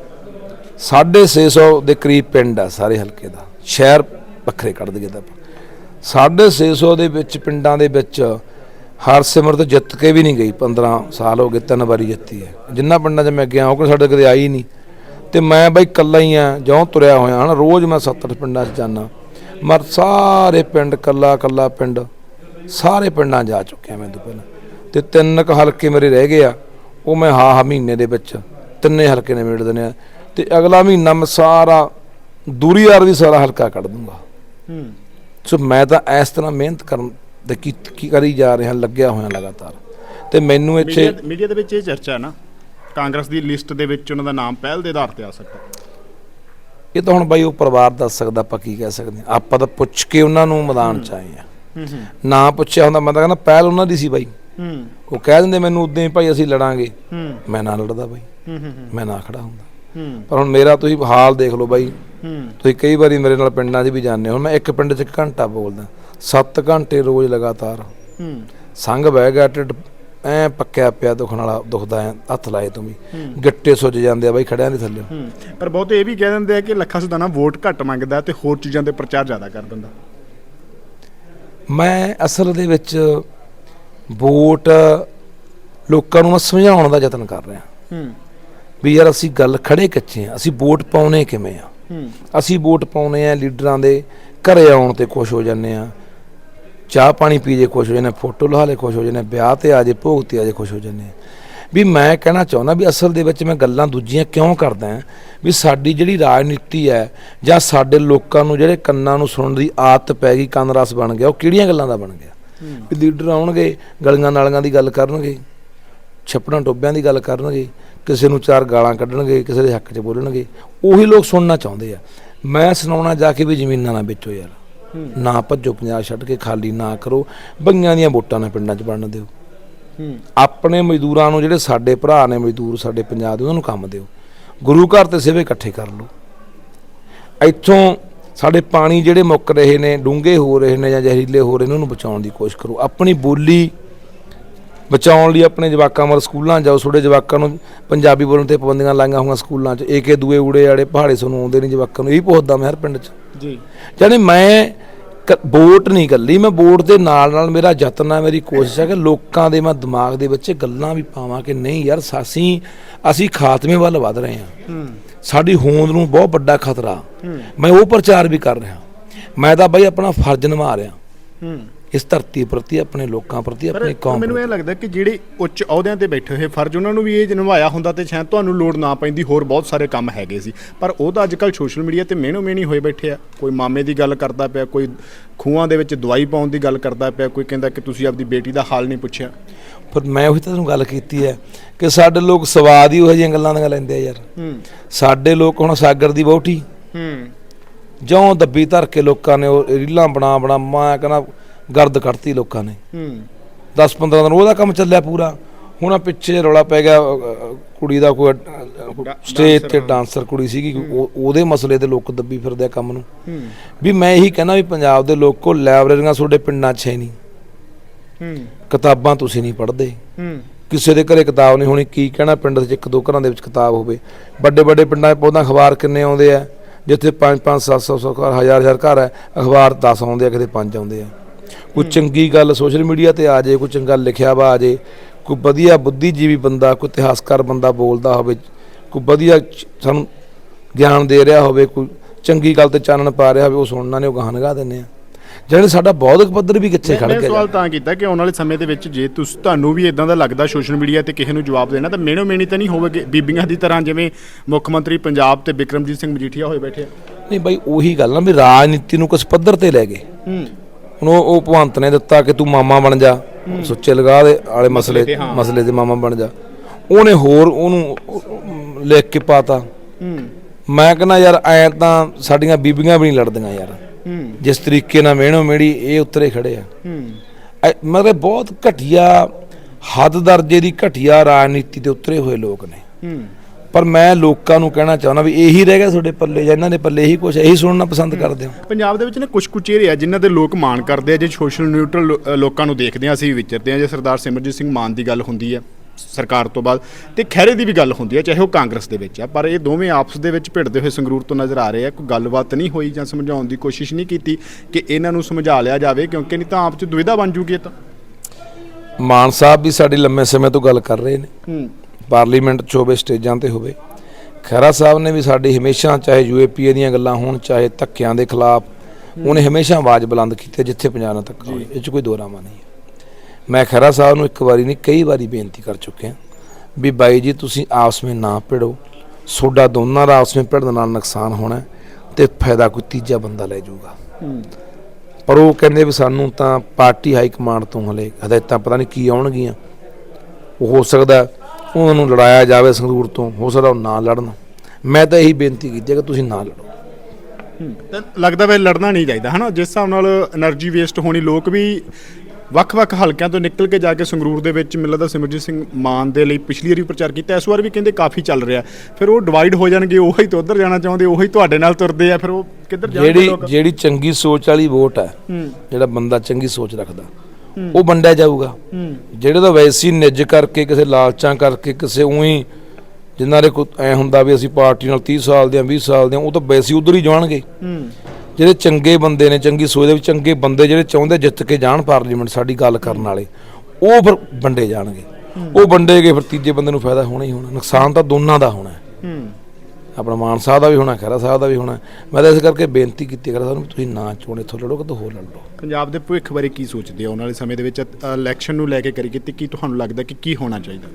Speaker 2: 650 ਦੇ ਕਰੀਬ ਪਿੰਡ ਆ ਸਾਰੇ ਹਲਕੇ ਦਾ। ਸ਼ਹਿਰ ਵੱਖਰੇ ਕੱਢ ਦਈਏ ਤਾਂ। ਆਪਾਂ 650 ਦੇ ਵਿੱਚ ਪਿੰਡਾਂ ਦੇ ਵਿੱਚ ਹਰਸਿਮਰਤ ਜਿੱਤ ਕੇ ਵੀ ਨਹੀਂ ਗਈ 15 ਸਾਲ ਹੋ ਗਏ, ਤਿੰਨ ਵਾਰੀ ਜਿੱਤੀ ਹੈ। ਜਿੰਨਾ ਪਿੰਡਾਂ 'ਚ ਮੈਂ ਗਿਆ ਉਹ ਕੋਈ ਸਾਡੇ ਕਦੇ ਆਈ ਨਹੀਂ। ਤੇ ਮੈਂ ਬਾਈ ਇਕੱਲਾ ਹੀ ਆ, ਜਿਉਂ ਤੁਰਿਆ ਹੋਇਆ। ਹਨ ਰੋਜ਼ ਮੈਂ 70 ਪਿੰਡਾਂ 'ਚ ਜਾਂਦਾ। ਮਰ ਸਾਰੇ ਪਿੰਡ ਕੱਲਾ ਕੱਲਾ ਪਿੰਡ ਸਾਰੇ ਪਿੰਡਾਂ ਜਾ ਚੁੱਕਿਆ ਮੈਂ ਤੋਂ ਪਹਿਲਾਂ। ਤੇ ਤਿੰਨ ਕ ਹਲਕੇ ਮੇਰੇ ਰਹਿ ਗਏ ਆ ਉਹ ਮੈਂ ਹਾਂ ਹਾਂ ਮਹੀਨੇ ਦੇ ਵਿੱਚ ਤਿੰਨੇ ਹਲਕੇ ਨੇ ਮੇੜ ਆ। ਤੇ ਅਗਲਾ ਮਹੀਨਾ ਮੈਂ ਸਾਰਾ ਦੂਰੀ ਯਾਰ ਵੀ ਸਾਰਾ ਹਲਕਾ ਕੱਢ ਦੂੰਗਾ।
Speaker 1: ਹੂੰ।
Speaker 2: ਸੋ ਮੈਂ ਤਾਂ ਇਸ ਤਰ੍ਹਾਂ ਮਿਹਨਤ ਕਰਨ ਤੇ ਕੀ ਕੀ ਕਰੀ ਜਾ ਰਿਹਾ ਲੱਗਿਆ ਹੋਇਆ ਲਗਾਤਾਰ। ਤੇ ਮੈਨੂੰ ਇੱਥੇ
Speaker 1: ਮੀਡੀਆ ਮੀਡੀਆ ਦੇ ਵਿੱਚ ਇਹ ਚਰਚਾ ਹੈ ਨਾ ਕਾਂਗਰਸ ਦੀ ਲਿਸਟ ਦੇ ਵਿੱਚ ਉਹਨਾਂ ਦਾ ਨਾਮ ਪਹਿਲ ਦੇ ਆਧਾਰ ਤੇ ਆ ਸਕਦਾ।
Speaker 2: ਇਹ ਤਾਂ ਹੁਣ ਬਾਈ ਉਹ ਪਰਿਵਾਰ ਦੱਸ ਸਕਦਾ ਆਪਾਂ ਕੀ ਕਹਿ ਸਕਦੇ ਹਾਂ। ਆਪਾਂ ਤਾਂ ਪੁੱਛ ਕੇ ਉਹਨਾਂ ਨੂੰ ਮੈਦਾਨ ਚ ਆਏ ਆ
Speaker 1: ਹੂੰ ਹੂੰ।
Speaker 2: ਨਾ ਪੁੱਛਿਆ ਹੁੰਦਾ ਮੈਂ ਤਾਂ ਕਹਿੰਦਾ ਪਹਿਲ ਉਹਨਾਂ ਦੀ ਸੀ ਬਾਈ।
Speaker 1: ਹੂੰ।
Speaker 2: ਉਹ ਕਹਿ ਦਿੰਦੇ ਮੈਨੂੰ ਉਦੋਂ ਹੀ ਭਾਈ ਅਸੀਂ ਲੜਾਂਗੇ।
Speaker 1: ਹੂੰ।
Speaker 2: ਮੈਂ ਨਾ ਲੜਦਾ ਬਾਈ।
Speaker 1: ਹੂੰ ਹੂੰ
Speaker 2: ਮੈਂ ਨਾ ਖੜਾ ਹੁੰਦਾ।
Speaker 1: ਹੂੰ।
Speaker 2: ਪਰ ਹੁਣ ਮੇਰਾ ਤੁਸੀਂ ਹਾਲ ਦੇਖ ਲਓ ਬਾਈ।
Speaker 1: ਹੂੰ।
Speaker 2: ਤੁਸੀਂ ਕਈ ਵਾਰੀ ਮੇਰੇ ਨਾਲ ਪਿੰਡਾਂ 'ਚ ਵੀ ਜਾਂਦੇ ਹੋ। ਮੈਂ ਇੱਕ ਪਿੰਡ 'ਚ ਇੱਕ ਘੰਟਾ ਬੋਲਦਾ। 7 ਘੰਟੇ ਰੋਜ਼ ਲਗਾਤਾਰ।
Speaker 1: ਹੂੰ।
Speaker 2: ਸੰਗ ਬਹਿ ਗਿਆ ਢਿੱਡ ਐ ਪੱਕਿਆ ਪਿਆ ਦੁਖਣ ਵਾਲਾ ਦੁਖਦਾ ਐ ਹੱਥ ਲਾਏ ਤੋਂ ਵੀ। ਗਿੱਟੇ ਸੁੱਜ ਜਾਂਦੇ ਆ ਬਾਈ ਖੜਿਆਂ ਦੇ ਥੱਲੇ।
Speaker 1: ਪਰ ਬਹੁਤ ਇਹ ਵੀ ਕਹਿ ਦਿੰਦੇ ਆ ਕਿ ਲੱਖਾ ਸੁਦਾਨਾ ਵੋਟ ਘੱਟ ਮੰਗਦਾ ਤੇ ਹੋਰ ਚੀਜ਼ਾਂ ਦੇ ਪ੍ਰਚਾਰ ਜ਼ਿਆਦਾ ਕਰ ਦਿੰਦਾ।
Speaker 2: ਮੈਂ ਅਸਲ ਦੇ ਵਿੱਚ ਵੋਟ ਲੋਕਾਂ ਨੂੰ ਸਮਝਾਉਣ ਦਾ ਯਤਨ ਕਰ ਰਿਹਾ।
Speaker 1: ਹੂੰ।
Speaker 2: ਵੀ ਯਾਰ ਅਸੀਂ ਗੱਲ ਖੜੇ ਕੱਚੇ ਆ ਅਸੀਂ ਵੋਟ ਪਾਉਨੇ ਕਿਵੇਂ ਆ?
Speaker 1: ਹੂੰ।
Speaker 2: ਅਸੀਂ ਵੋਟ ਪਾਉਨੇ ਆ ਲੀਡਰਾਂ ਦੇ ਘਰੇ ਆਉਣ ਤੇ ਖੁਸ਼ ਹੋ ਜਾਂਦੇ ਆ ਚਾਹ ਪਾਣੀ ਪੀ ਜੇ ਖੁਸ਼ ਹੋ ਜਾਂਦੇ ਫੋਟੋ ਲਹਾ ਲੈ ਖੁਸ਼ ਹੋ ਜਾਂਦੇ ਵਿਆਹ ਤੇ ਆ ਜੇ ਭੋਗ ਤੇ ਆ ਜੇ ਖੁਸ਼ ਹੋ ਜਾਂਦੇ ਵੀ ਮੈਂ ਕਹਿਣਾ ਚਾਹੁੰਦਾ ਵੀ ਅਸਲ ਦੇ ਵਿੱਚ ਮੈਂ ਗੱਲਾਂ ਦੂਜੀਆਂ ਕਿਉਂ ਕਰਦਾ ਵੀ ਸਾਡੀ ਜਿਹੜੀ ਰਾਜਨੀਤੀ ਹੈ ਜਾਂ ਸਾਡੇ ਲੋਕਾਂ ਨੂੰ ਜਿਹੜੇ ਕੰਨਾਂ ਨੂੰ ਸੁਣਨ ਦੀ ਆਦਤ ਪੈ ਗਈ ਕੰਨ ਰਸ ਬਣ ਗਿਆ ਉਹ ਕਿਹੜੀਆਂ ਗੱਲਾਂ ਦਾ ਬਣ ਗਿਆ? ਵੀ ਲੀਡਰ ਆਉਣਗੇ ਗਲੀਆਂ ਨਾਲੀਆਂ ਦੀ ਗੱਲ ਕਰਨਗੇ ਛੱਪੜਾਂ ਟੋਬਿਆਂ ਦੀ ਗੱਲ ਕਰਨਗੇ ਕਿਸੇ ਨੂੰ ਚਾਰ ਗਾਲਾਂ ਕੱਢਣਗੇ ਕਿਸੇ ਦੇ ਹੱਕ 'ਚ ਬੋਲਣਗੇ ਉਹੀ ਲੋਕ ਸੁਣਨਾ ਚਾਹੁੰਦੇ ਆ। ਮੈਂ ਸੁਣਾਉਣਾ ਜਾ ਕੇ ਵੀ ਜ਼ਮੀਨਾਂ ਨਾ ਵੇਚੋ ਯਾਰ। ਨਾ ਭੱਜੋ ਪੰਜਾਬ ਛੱਡ ਕੇ ਖਾਲੀ ਨਾ ਕਰੋ। ਬੰਗਾਂ ਦੀਆਂ ਵੋਟਾਂ ਨਾਲ ਪਿੰਡਾਂ 'ਚ ਬਣਨ ਦਿਓ। ਆਪਣੇ ਮਜ਼ਦੂਰਾਂ ਨੂੰ ਜਿਹੜੇ ਸਾਡੇ ਭਰਾ ਨੇ ਮਜ਼ਦੂਰ ਸਾਡੇ ਪੰਜਾਬ ਦੇ ਉਹਨਾਂ ਨੂੰ ਕੰਮ ਦਿਓ। ਗੁਰੂ ਘਰ ਤੇ ਸੇਵੇ ਇਕੱਠੇ ਕਰ ਲਓ। ਇੱਥੋਂ ਸਾਡੇ ਪਾਣੀ ਜਿਹੜੇ ਮੁੱਕ ਰਹੇ ਨੇ ਡੂੰਘੇ ਹੋ ਰਹੇ ਨੇ ਜਾਂ ਜ਼ਹਿਰੀਲੇ ਹੋ ਰਹੇ ਨੇ ਉਹਨੂੰ ਬਚਾਉਣ ਦੀ ਕੋਸ਼ਿਸ਼ ਕਰੋ। ਆਪਣੀ ਬੋਲੀ ਬਚਾਉਣ ਲਈ ਆਪਣੇ ਜਵਾਕਾਂ ਮਰ ਸਕੂਲਾਂ ਜਾਓ ਛੋਟੇ ਜਵਾਕਾਂ ਨੂੰ ਪੰਜਾਬੀ ਬੋਲਣ ਤੇ ਪਾਬੰਦੀਆਂ ਲਾਈਆਂ ਹੋਈਆਂ ਸਕੂਲਾਂ 'ਚ। ਏਕੇ ਦੂਏ ਊੜੇ ਆੜੇ ਪਹਾੜੇ ਸਾਨੂੰ ਆਉਂਦੇ ਨਹੀਂ ਜਵਾਕਾਂ ਨੂੰ। ਇਹ ਪੁੱਛਦਾ ਮੈਂ ਹਰ ਪਿੰਡ 'ਚ।
Speaker 1: ਜੀ।
Speaker 2: ਜਾਣੀ ਮੈਂ ਵੋਟ ਨਹੀਂ ਗੱਲੀ ਮੈਂ ਵੋਟ ਦੇ ਨਾਲ ਨਾਲ ਮੇਰਾ ਯਤਨ ਹੈ ਮੇਰੀ ਕੋਸ਼ਿਸ਼ ਹੈ ਕਿ ਲੋਕਾਂ ਦੇ ਮੈਂ ਦਿਮਾਗ ਦੇ ਵਿੱਚ ਗੱਲਾਂ ਵੀ ਪਾਵਾਂ ਕਿ ਨਹੀਂ ਯਾਰ ਅਸੀਂ ਅਸੀਂ ਖਾਤਮੇ ਵੱਲ ਵਧ ਰਹੇ ਹਾਂ। ਸਾਡੀ ਹੋਂਦ ਨੂੰ ਬਹੁਤ ਵੱਡਾ ਖਤਰਾ। ਮੈਂ ਉਹ ਪ੍ਰਚਾਰ ਵੀ ਕਰ ਰਿਹਾ। ਮੈਂ ਤਾਂ ਬਈ ਆਪਣਾ ਫਰਜ਼ ਨਿਭਾ ਰਿਹਾ। ਇਸ ਧਰਤੀ ਪ੍ਰਤੀ ਆਪਣੇ ਲੋਕਾਂ ਪ੍ਰਤੀ ਆਪਣੀ ਕੌਮ
Speaker 1: ਮੈਨੂੰ ਇਹ ਲੱਗਦਾ ਕਿ ਜਿਹੜੇ ਉੱਚ ਅਹੁਦਿਆਂ ਤੇ ਬੈਠੇ ਹੋਏ ਫਰਜ਼ ਉਹਨਾਂ ਨੂੰ ਵੀ ਇਹ ਨਿਭਾਇਆ ਹੁੰਦਾ ਤੇ ਸ਼ਾਇਦ ਤੁਹਾਨੂੰ ਲੋੜ ਨਾ ਪੈਂਦੀ ਹੋਰ ਬਹੁਤ ਸਾਰੇ ਕੰਮ ਹੈਗੇ ਸੀ। ਪਰ ਉਹ ਤਾਂ ਅੱਜ ਕੱਲ ਸੋਸ਼ਲ ਮੀਡੀਆ ਤੇ ਮਿਹਨੋ ਮਿਹਣੀ ਹੋਏ ਬੈਠੇ ਆ। ਕੋਈ ਮਾਮੇ ਦੀ ਗੱਲ ਕਰਦਾ ਪਿਆ ਕੋਈ ਖੂਹਾਂ ਦੇ ਵਿੱਚ ਦਵਾਈ ਪਾਉਣ ਦੀ ਗੱਲ ਕਰਦਾ ਪਿਆ ਕੋਈ ਕਹਿੰਦਾ ਕਿ ਤੁਸੀਂ ਆਪਦੀ ਬੇਟੀ ਦਾ ਹਾਲ ਨਹੀਂ ਪੁੱਛਿਆ।
Speaker 2: ਪਰ ਮੈਂ ਉਹੀ ਤਾਂ ਤੁਹਾਨੂੰ ਗੱਲ ਕੀਤੀ ਹੈ ਕਿ ਸਾਡੇ ਲੋਕ ਸਵਾਦ ਹੀ ਉਹੋ ਜਿਹੀਆਂ ਗੱਲਾਂ ਦੀਆਂ ਲੈਂਦੇ ਆ ਯਾਰ।
Speaker 1: ਹੂੰ।
Speaker 2: ਸਾਡੇ ਲੋਕ ਹੁਣ ਸਾਗਰ ਦੀ ਬੋਟੀ
Speaker 1: ਹੂੰ।
Speaker 2: ਜਿਉਂ ਦੱਬੀ ਧਰ ਕੇ ਲੋਕਾਂ ਨੇ ਉਹ ਰੀਲਾਂ ਬਣਾ ਬਣਾ ਮੈਂ ਕਹਿੰਦਾ ਗਰਦ ਕੱਢਤੀ ਲੋਕਾਂ ਨੇ।
Speaker 1: ਹੂੰ।
Speaker 2: 10-15 ਦਿਨ ਉਹਦਾ ਕੰਮ ਚੱਲਿਆ ਪੂਰਾ। ਹੁਣ ਆ ਪਿੱਛੇ ਰੌਲਾ ਪੈ ਗਿਆ ਅ, ਅ, ਕੁੜੀ ਦਾ ਕੋਈ ਸਟੇਜ ਤੇ ਡਾਂਸਰ ਕੁੜੀ ਸੀਗੀ ਉਹ- ਉਹਦੇ ਮਸਲੇ ਤੇ ਲੋਕ ਦੱਬੀ ਫਿਰਦੇ ਆ ਕੰਮ ਨੂੰ।
Speaker 1: ਹੂੰ।
Speaker 2: ਵੀ ਮੈਂ ਇਹੀ ਕਹਿੰਦਾ ਵੀ ਪੰਜਾਬ ਦੇ ਲੋਕੋ ਲਾਇਬ੍ਰੇਰੀਆਂ ਤੁਹਾਡੇ ਪਿੰਡਾਂ 'ਚ ਹੈ ਨਹੀਂ।
Speaker 1: ਹੂੰ।
Speaker 2: ਕਿਤਾਬਾਂ ਤੁਸੀਂ ਨਹੀਂ ਪੜ੍ਹਦੇ।
Speaker 1: ਹੂੰ।
Speaker 2: ਕਿਸੇ ਦੇ ਘਰੇ ਕਿਤਾਬ ਨਹੀਂ ਹੋਣੀ ਕੀ ਕਹਿਣਾ ਪਿੰਡ ਦੇ ਵਿੱਚ ਇੱਕ ਦੋ ਘਰਾਂ ਦੇ ਵਿੱਚ ਕਿਤਾਬ ਹੋਵੇ। ਵੱਡੇ ਵੱਡੇ ਪਿੰਡਾਂ 'ਚ ਪੌਦਾ ਅਖਬਾਰ ਕਿੰਨੇ ਆਉਂਦੇ ਆ? ਜਿੱਥੇ 5 5 700 ਸੌ ਘਰ ਹਜ਼ਾਰ ਹਜ਼ਾਰ ਘਰ ਹੈ ਅਖਬਾਰ 10 ਆਉਂਦੇ ਆ ਕਿਤੇ 5 ਆਉਂਦੇ ਆ। ਕੋਈ ਚੰਗੀ ਗੱਲ ਸੋਸ਼ਲ ਮੀਡੀਆ ਤੇ ਆ ਜੇ ਕੋਈ ਚੰਗਾ ਲਿਖਿਆ ਵਾ ਆ ਜੇ ਕੋਈ ਵਧੀਆ ਬੁੱਧੀਜੀਵੀ ਬੰਦਾ ਕੋਈ ਇਤਿਹਾਸਕਾਰ ਬੰਦਾ ਬੋਲਦਾ ਹੋਵੇ ਕੋਈ ਵਧੀਆ ਸਾਨੂੰ ਗਿਆਨ ਦੇ ਰਿਹਾ ਹੋਵੇ ਕੋਈ ਚੰਗੀ ਗੱਲ ਤੇ ਚਾਨਣ ਪਾ ਰਿਹਾ ਹੋਵੇ ਉਹ ਸੁਣਨਾ ਨੇ ਉਹ ਗਾਹ ਲਗਾ ਦਿੰਦੇ ਆ। ਜਿਹੜੇ ਸਾਡਾ ਬੌਧਿਕ ਪੱਧਰ ਵੀ ਕਿੱਥੇ ਖੜ
Speaker 1: ਮੈਂ
Speaker 2: ਗਿਆ
Speaker 1: ਸਵਾਲ ਤਾਂ ਕੀਤਾ ਕਿ ਆਉਣ ਵਾਲੇ ਸਮੇਂ ਦੇ ਵਿੱਚ ਜੇ ਤੁਸੀਂ ਤੁਹਾਨੂੰ ਵੀ ਇਦਾਂ ਦਾ ਲੱਗਦਾ ਸੋਸ਼ਲ ਮੀਡੀਆ ਤੇ ਕਿਸੇ ਨੂੰ ਜਵਾਬ ਦੇਣਾ ਤਾਂ ਮੇਨੋ ਮੇਣੀ ਤਾਂ ਨਹੀਂ ਹੋਵੇਗੀ ਬੀਬੀਆਂ ਦੀ ਤਰ੍ਹਾਂ ਜਿਵੇਂ ਮੁੱਖ ਮੰਤਰੀ ਪੰਜਾਬ ਤੇ ਬਿਕਰਮਜੀਤ ਸਿੰਘ ਮਜੀਠੀਆ ਹੋਏ ਬੈਠੇ
Speaker 2: ਨਹੀਂ ਬਾਈ ਉਹੀ ਗੱਲ ਨਾ ਵੀ ਰਾਜਨੀਤੀ ਨੂੰ ਕਿਸ ਪੱਧਰ ਤੇ ਲੈ ਗਏ। ਹੁਣ ਉਹ ਉਹ ਭਗਵੰਤ ਨੇ ਦਿੱਤਾ ਕਿ ਤੂੰ ਮਾਮਾ ਬਣ ਜਾ। ਸੁੱਚੇ ਲਗਾ ਦੇ ਵਾਲੇ ਮਸਲੇ। ਮਸਲੇ ਦੇ ਮਾਮਾ ਬਣ ਜਾ। ਉਹਨੇ ਹੋਰ ਉਹਨੂੰ ਉਹ- ਉਹ ਲਿਖ ਕੇ ਪਾਤਾ। ਮੈਂ ਕਹਿੰਦਾ ਯਾਰ ਐ ਤਾਂ ਸਾਡੀਆਂ ਬੀਬੀਆਂ ਵੀ ਨਹੀਂ ਲੜਦੀਆਂ ਯਾਰ। ਜਿਸ ਤਰੀਕੇ ਨਾਲ ਮਿਹਣੋ ਮੇੜੀ ਇਹ ਉਤਰੇ ਖੜੇ ਆ। ਮਤਲਬ ਬਹੁਤ ਘਟੀਆ ਹੱਦ ਦਰਜੇ ਦੀ ਘਟੀਆ ਰਾਜਨੀਤੀ ਤੇ ਉਤਰੇ ਹੋਏ ਲੋਕ ਨੇ। ਪਰ ਮੈਂ ਲੋਕਾਂ ਨੂੰ ਕਹਿਣਾ ਚਾਹੁੰਦਾ ਵੀ ਇਹੀ ਰਹਿ ਗਿਆ ਤੁਹਾਡੇ ਪੱਲੇ ਜਾਂ ਇਹਨਾਂ ਦੇ ਪੱਲੇ ਇਹੀ ਕੁਝ ਇਹੀ ਸੁਣਨਾ ਪਸੰਦ ਕਰਦੇ ਹੋ।
Speaker 1: ਪੰਜਾਬ ਦੇ ਵਿੱਚ ਨਾ ਕੁਝ ਕੁ ਚਿਹਰੇ ਆ ਜਿਨ੍ਹਾਂ ਦੇ ਲੋਕ ਮਾਣ ਕਰਦੇ ਆ ਜੇ ਸੋਸ਼ਲ ਨਿਊਟਰਲ ਲੋ- ਅ, ਲੋਕਾਂ ਨੂੰ ਦੇਖਦੇ ਆ ਅਸੀਂ ਵੀ ਵਿਚਰਦੇ ਆ ਜੇ ਸਰਦਾਰ ਸਿਮਰਜੀਤ ਸਿੰਘ ਮਾਨ ਦੀ ਗੱਲ ਹੁੰਦੀ ਹੈ ਸਰਕਾਰ ਤੋਂ ਬਾਅਦ ਤੇ ਖਹਿਰੇ ਦੀ ਵੀ ਗੱਲ ਹੁੰਦੀ ਹੈ ਚਾਹੇ ਉਹ ਕਾਂਗਰਸ ਦੇ ਵਿੱਚ ਆ ਪਰ ਇਹ ਦੋਵੇਂ ਆਪਸ ਦੇ ਵਿੱਚ ਭਿੜਦੇ ਹੋਏ ਸੰਗਰੂਰ ਤੋਂ ਨਜ਼ਰ ਆ ਰਹੇ ਆ ਕੋਈ ਗੱਲਬਾਤ ਨਹੀਂ ਹੋਈ ਜਾਂ ਸਮਝਾਉਣ ਦੀ ਕੋਸ਼ਿਸ਼ ਨਹੀਂ ਕੀਤੀ ਕਿ ਇਹਨਾਂ ਨੂੰ ਸਮਝਾ ਲਿਆ ਜਾਵੇ ਕਿਉਂਕਿ ਨਹੀਂ ਤਾਂ ਆਪ ਚ ਦੁਵਿਧਾ ਬਣ ਜੂਗੀ ਇਹ ਤਾਂ।
Speaker 2: ਮਾਨ ਸਾਹਿਬ ਵੀ ਸਾਡੀ ਲੰਮੇ ਸਮੇਂ ਤੋਂ ਗੱਲ ਕਰ ਰਹੇ ਨੇ।
Speaker 1: ਹੂੰ
Speaker 2: ਪਾਰਲੀਮੈਂਟ 'ਚ ਹੋਵੇ ਸਟੇਜਾਂ ਤੇ ਹੋਵੇ। ਖਹਿਰਾ ਸਾਹਿਬ ਨੇ ਵੀ ਸਾਡੀ ਹਮੇਸ਼ਾ ਚਾਹੇ ਯੂਏਪੀਏ ਦੀਆਂ ਗੱਲਾਂ ਹੋਣ ਚਾਹੇ ਧੱਕਿਆਂ ਦੇ ਖਿਲਾਫ ਉਹਨੇ ਹਮੇਸ਼ਾ ਆਵਾਜ਼ ਬੁਲੰਦ ਕੀਤੀ ਜਿੱਥੇ ਪੰਜਾਬ ਨਾਲ ਧੱਕਾ ਹੋਵੇ ਇਹ 'ਚ ਕੋਈ ਦੋਰਾਮਾ ਨਹੀਂ ਹੈ। ਮੈਂ ਖਹਿਰਾ ਸਾਹਿਬ ਨੂੰ ਇੱਕ ਵਾਰੀ ਨਹੀਂ ਕਈ ਵਾਰੀ ਬੇਨਤੀ ਕਰ ਚੁੱਕਿਆ ਵੀ ਬਾਈ ਜੀ ਤੁਸੀਂ ਆਪਸ ਵਿੱਚ ਨਾ ਭਿੜੋ। ਸੋਡਾ ਦੋਨਾਂ ਦਾ ਆਪਸ ਵਿੱਚ ਭਿੜਨ ਨਾਲ ਨੁਕਸਾਨ ਹੋਣਾ ਤੇ ਫਾਇਦਾ ਕੋਈ ਤੀਜਾ ਬੰਦਾ ਲੈ ਜਾਊਗਾ। ਪਰ ਉਹ ਕਹਿੰਦੇ ਵੀ ਸਾਨੂੰ ਤਾਂ ਪਾਰਟੀ ਹਾਈ ਕਮਾਂਡ ਤੋਂ ਹਲੇ ਹਦਾਇਤਾਂ ਪਤਾ ਨਹੀਂ ਕੀ ਆਉਣਗੀਆਂ। ਉਹ ਹੋ ਸਕਦਾ ਉਹਨਾਂ ਨੂੰ ਲੜਾਇਆ ਜਾਵੇ ਸੰਗਰੂਰ ਤੋਂ ਹੋ ਸਕਦਾ ਉਹ ਨਾ ਲੜਨ। ਮੈਂ ਤਾਂ ਇਹੀ ਬੇਨਤੀ ਕੀਤੀ ਹੈ ਕਿ ਤੁਸੀਂ ਨਾ ਲੜੋ।
Speaker 1: ਲੱਗਦਾ ਵੇ ਲੜਨਾ ਨਹੀਂ ਚਾਹੀਦਾ ਹਨਾ? ਜਿਸ ਹਿਸਾਬ ਨਾਲ એનર્ਜੀ ਵੇਸਟ ਹੋਣੀ ਲੋਕ ਵੀ ਵੱਖ-ਵੱਖ ਹਲਕਿਆਂ ਤੋਂ ਨਿਕਲ ਕੇ ਜਾ ਕੇ ਸੰਗਰੂਰ ਦੇ ਵਿੱਚ ਮਿਲਦਾ ਦਾ ਸਿਮਰਜੀਤ ਸਿੰਘ ਮਾਨ ਦੇ ਲਈ ਪਿਛਲੀ ਵਾਰੀ ਪ੍ਰਚਾਰ ਕੀਤਾ ਇਸ ਵਾਰ ਵੀ ਕਹਿੰਦੇ ਕਾਫੀ ਚੱਲ ਰਿਹਾ। ਫਿਰ ਉਹ ਡਿਵਾਈਡ ਹੋ ਜਾਣਗੇ ਉਹੀ ਤੋਂ ਉੱਧਰ ਜਾਣਾ ਚਾਹੁੰਦੇ ਉਹੀ ਤੁਹਾਡੇ ਨਾਲ ਤੁਰਦੇ ਆ ਫਿਰ ਉਹ ਕਿੱਧਰ ਜਾਣਗੇ
Speaker 2: ਜਿਹੜੀ ਜਿਹੜੀ ਚੰਗੀ ਸੋਚ ਵਾਲੀ ਵੋਟ ਹੈ। ਜਿਹੜਾ ਬੰਦਾ ਚੰਗੀ ਸੋਚ ਰੱਖਦਾ ਉਹ ਵੰਡਿਆ ਜਾਊਗਾ। ਜਿਹੜੇ ਤਾਂ ਵੈਸੀ ਨਿੱਜ ਕਰਕੇ ਕਿਸੇ ਲਾਲਚਾਂ ਕਰਕੇ ਕਿਸੇ ਉਹੀ ਜਿਨ੍ਹਾਂ ਦੇ ਕੋਈ ਐ ਹੁੰਦਾ ਵੀ ਅਸੀਂ ਪਾਰਟੀ ਨਾਲ 30 ਸਾਲ ਦੇ ਆ 20 ਸਾਲ ਦੇ ਆ ਉਹ ਤਾਂ ਵੈਸੀ ਉਧਰ ਹੀ ਜਾਣਗੇ। ਜਿਹੜੇ ਚੰਗੇ ਬੰਦੇ ਨੇ ਚੰਗੀ ਸੋਚ ਦੇ ਵਿੱਚ ਚੰਗੇ ਬੰਦੇ ਜਿਹੜੇ ਚਾਹੁੰਦੇ ਜਿੱਤ ਕੇ ਜਾਣ ਪਾਰਲੀਮੈਂਟ ਸਾਡੀ ਗੱਲ ਕਰਨ ਵਾਲੇ ਉਹ ਫਿਰ ਵੰਡੇ ਜਾਣਗੇ। ਉਹ ਵੰਡੇ ਗਏ ਫਿਰ ਤੀਜੇ ਬੰਦੇ ਨੂੰ ਫਾਇਦਾ ਹੋਣਾ ਹੀ ਹੋਣਾ ਨੁਕਸਾਨ ਤਾਂ ਦੋਨਾਂ ਦਾ ਹੋਣਾ। ਆਪਣਾ ਮਾਨ ਸਾਹਿਬ ਦਾ ਵੀ ਹੋਣਾ ਖਹਿਰਾ ਸਾਹਿਬ ਦਾ ਵੀ ਹੋਣਾ। ਮੈਂ ਤਾਂ ਇਸ ਕਰਕੇ ਬੇਨਤੀ ਕੀਤੀ ਸਾਨੂੰ ਵੀ ਤੁਸੀਂ ਨਾ ਚੋਣ ਇੱਥੋਂ ਲੜੋ ਕਿਤੋਂ ਹੋਰ ਲੜ ਲਓ।
Speaker 1: ਪੰਜਾਬ ਦੇ ਭਵਿੱਖ ਬਾਰੇ ਕੀ ਸੋਚਦੇ ਹੋ? ਆਉਣ ਵਾਲੇ ਸਮੇਂ ਦੇ ਵਿੱਚ ਇਲੈਕਸ਼ਨ ਨੂੰ ਲੈ ਕੇ ਕਰੀ ਕੀਤੀ ਕੀ ਤੁਹਾਨੂੰ ਲੱਗਦਾ ਕਿ ਕੀ ਹੋਣਾ ਚਾਹੀਦਾ?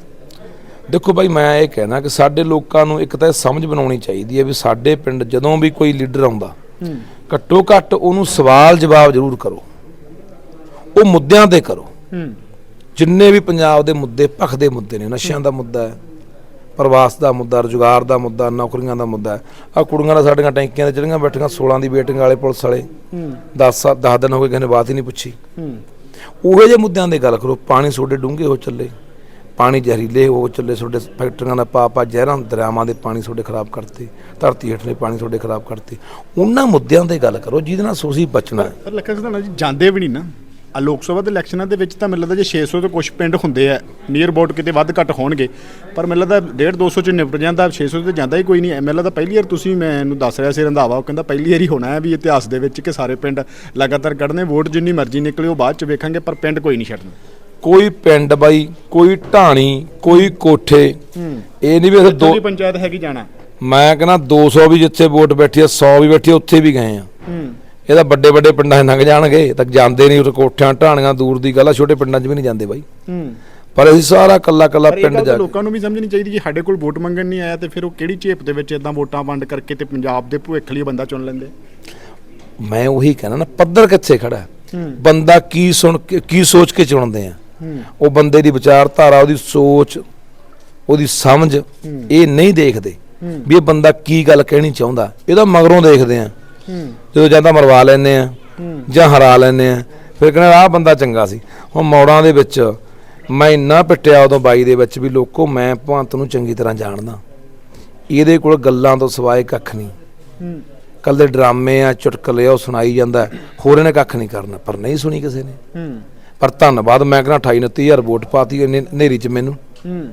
Speaker 2: ਦੇਖੋ ਭਾਈ ਮੈਂ ਇਹ ਕਹਿਣਾ ਕਿ ਸਾਡੇ ਲੋਕਾਂ ਨੂੰ ਇੱਕ ਤਾਂ ਸਮਝ ਬਣਾਉਣੀ ਚਾਹੀਦੀ ਹੈ ਵੀ ਸਾਡੇ ਪਿੰਡ ਜਦੋਂ ਵੀ ਕੋਈ ਲੀਡਰ ਆਉਂਦਾ ਘੱਟੋ ਘੱਟ ਉਹਨੂੰ ਸਵਾਲ ਜਵਾਬ ਜ਼ਰੂਰ ਕਰੋ। ਉਹ ਮੁੱਦਿਆਂ ਤੇ ਕਰੋ। ਜਿੰਨੇ ਵੀ ਪੰਜਾਬ ਦੇ ਮੁੱਦੇ ਭਖਦੇ ਮੁੱਦੇ ਨੇ ਨਸ਼ਿਆਂ ਦਾ ਮੁੱਦਾ ਹੈ ਪ੍ਰਵਾਸ ਦਾ ਮੁੱਦਾ ਰੁਜ਼ਗਾਰ ਦਾ ਮੁੱਦਾ ਨੌਕਰੀਆਂ ਦਾ ਮੁੱਦਾ ਆ ਕੁੜੀਆਂ ਦਾ ਸਾਡੀਆਂ ਟੈਂਕੀਆਂ ਤੇ ਚੜੀਆਂ ਬੈਠੀਆਂ 16 ਦੀ ਵੇਟਿੰਗ ਵਾਲੇ ਪੁਲਿਸ ਵਾਲੇ।
Speaker 1: ਹੂੰ।
Speaker 2: 10 10 ਦਿਨ ਹੋ ਗਏ ਕਿਸੇ ਨੇ ਬਾਤ ਹੀ ਨਹੀਂ ਪੁੱਛੀ।
Speaker 1: ਹੂੰ।
Speaker 2: ਉਹੋ ਜਿਹੇ ਮੁੱਦਿਆਂ ਦੀ ਗੱਲ ਕਰੋ ਪਾਣੀ ਤੁਹਾਡੇ ਡੂੰਘੇ ਹੋ ਚੱਲੇ। ਪਾਣੀ ਜ਼ਹਿਰੀਲੇ ਹੋ ਚੱਲੇ ਤੁਹਾਡੇ ਫੈਕਟਰੀਆਂ ਦਾ ਪਾ ਪਾ ਜ਼ਹਿਰਾਂ ਦਰਿਆਵਾਂ ਦੇ ਪਾਣੀ ਤੁਹਾਡੇ ਖਰਾਬ ਕਰਤੇ। ਧਰਤੀ ਹੇਠਲੇ ਪਾਣੀ ਤੁਹਾਡੇ ਖਰਾਬ ਕਰਤੇ। ਉਹਨਾਂ ਮੁੱਦਿਆਂ ਤੇ ਗੱਲ ਕਰੋ ਜਿਹਦੇ ਨਾਲ ਤੁਸੀਂ ਬਚਣਾ ਹੈ।
Speaker 1: ਲੱਖਾ ਜੀ ਜਾਂਦੇ ਵੀ ਨਹੀਂ ਨਾ। ਆ ਲੋਕ ਸਭਾ ਦੇ ਇਲੈਕਸ਼ਨਾਂ ਦੇ ਵਿੱਚ ਤਾਂ ਮੈਨੂੰ ਲੱਗਦਾ ਜੇ 600 ਤੋਂ ਕੁਝ ਪਿੰਡ ਹੁੰਦੇ ਆ ਨੀਅਰ ਅਬਾਊਟ ਕਿਤੇ ਵੱਧ ਘੱਟ ਹੋਣਗੇ ਪਰ ਮੈਨੂੰ ਲੱਗਦਾ 1.5 200 ਚ ਨਿਪਟ ਜਾਂਦਾ 600 ਤੇ ਜਾਂਦਾ ਹੀ ਕੋਈ ਨਹੀਂ। ਮੈਨੂੰ ਲੱਗਦਾ ਪਹਿਲੀ ਵਾਰ ਤੁਸੀਂ ਮੈਨੂੰ ਦੱਸ ਰਿਹਾ ਸੀ ਰੰਧਾਵਾ ਉਹ ਕਹਿੰਦਾ ਪਹਿਲੀ ਵਾਰ ਹੀ ਹੋਣਾ ਹੈ ਵੀ ਇਤਿਹਾਸ ਦੇ ਵਿੱਚ ਕਿ ਸਾਰੇ ਪਿੰਡ ਲਗਾਤਾਰ ਕੱਢਨੇ ਵੋਟ ਜਿੰਨੀ ਮਰਜ਼ੀ ਨਿਕਲੇ ਉਹ ਬਾਅਦ ਚ ਵੇਖਾਂਗੇ ਪਰ ਪਿੰਡ ਕੋਈ ਨਹੀਂ ਛੱਡਣਾ।
Speaker 2: ਕੋਈ ਪਿੰਡ ਬਾਈ ਕੋਈ ਢਾਣੀ ਕੋਈ ਕੋਠੇ ਇਹ ਨਹੀਂ ਵੀ ਅਸੀਂ ਦੋ
Speaker 1: ਪੰਚਾਇਤ ਹੈਗੀ ਜਾਣਾ।
Speaker 2: ਮੈਂ ਕਹਿੰਦਾ 200 ਵੀ ਜਿੱਥੇ ਵੋਟ ਬੈਠੀ ਆ 100 ਵੀ ਬੈਠੀ ਆ ਉੱਥੇ ਵੀ ਗਏ ਆ। ਇਹਦਾ ਵੱਡੇ ਵੱਡੇ ਪਿੰਡਾਂ 'ਚ ਲੰਘ ਜਾਣਗੇ ਤੱਕ ਜਾਂਦੇ ਨਹੀਂ ਉਹ ਕੋਠਿਆਂ ਢਾਣੀਆਂ ਦੂਰ ਦੀ ਗੱਲ ਆ ਛੋਟੇ ਪਿੰਡਾਂ 'ਚ ਵੀ ਨਹੀਂ ਜਾਂਦੇ ਬਾਈ। ਪਰ ਅਸੀਂ ਸਾਰਾ ਕੱਲਾ ਕੱਲਾ ਪਿੰਡ ਜਾ ਕੇ।
Speaker 1: ਲੋਕਾਂ ਨੂੰ ਵੀ ਸਮਝਣੀ ਚਾਹੀਦੀ ਕਿ ਸਾਡੇ ਕੋਲ ਵੋਟ ਮੰਗਣ ਨਹੀਂ ਆਇਆ ਤੇ ਫਿਰ ਉਹ ਕਿਹੜੀ ਝੇਪ ਦੇ ਵਿੱਚ ਇਦਾਂ ਵੋਟਾਂ ਵੰਡ ਕਰਕੇ ਤੇ ਪੰਜਾਬ ਦੇ ਭਵਿੱਖ ਲਈ ਬੰਦਾ ਚੁਣ ਲੈਂਦੇ?
Speaker 2: ਮੈਂ ਉਹੀ ਕਹਿਣਾ ਨਾ ਪੱਧਰ ਕਿੱਥੇ ਖੜਾ ਬੰਦਾ ਕੀ ਸੁਣ ਕੇ ਕੀ ਸੋਚ ਕੇ ਚੁਣਦੇ ਆ? ਉਹ ਬੰਦੇ ਦੀ ਵਿਚਾਰਧਾਰਾ ਉਹਦੀ ਸੋਚ ਉਹਦੀ ਸਮਝ ਇਹ ਨਹੀਂ ਦੇਖਦੇ। ਵੀ ਇਹ ਬੰਦਾ ਕੀ ਗੱਲ ਕਹਿਣੀ ਚਾਹੁੰਦਾ। ਇਹਦਾ ਮਗਰੋਂ ਦੇਖਦੇ ਆ। ਜਦੋਂ ਜਾਂਦਾ ਮਰਵਾ ਲੈਂਦੇ ਆ ਜਾਂ ਹਰਾ ਲੈਂਦੇ ਆ ਫਿਰ ਕਹਿੰਦੇ ਆਹ ਬੰਦਾ ਚੰਗਾ ਸੀ। ਹੁਣ ਮੌੜਾਂ ਦੇ ਵਿੱਚ ਮੈਂ ਇੰਨਾ ਪਿੱਟਿਆ ਉਦੋਂ ਬਾਈ ਦੇ ਵਿੱਚ ਵੀ ਲੋਕੋ ਮੈਂ ਭਵੰਤ ਨੂੰ ਚੰਗੀ ਤਰ੍ਹਾਂ ਜਾਣਦਾ। ਇਹਦੇ ਕੋਲ ਗੱਲਾਂ ਤੋਂ ਸਿਵਾਏ ਕੱਖ ਨਹੀਂ।
Speaker 1: ਹੂੰ
Speaker 2: ਕੱਲੇ ਡਰਾਮੇ ਆ ਚੁਟਕਲੇ ਆ ਉਹ ਸੁਣਾਈ ਜਾਂਦਾ। ਹੋਰ ਇਹਨੇ ਕੱਖ ਨਹੀਂ ਕਰਨਾ ਪਰ ਨਹੀਂ ਸੁਣੀ ਕਿਸੇ ਨੇ।
Speaker 1: ਹੂੰ
Speaker 2: ਪਰ ਧੰਨਵਾਦ ਮੈਂ ਕਹਿੰਦਾ 28 29000 ਵੋਟ ਪਾਤੀ ਨੇਰੀ ਚ ਮੈਨੂੰ।
Speaker 1: ਹੂੰ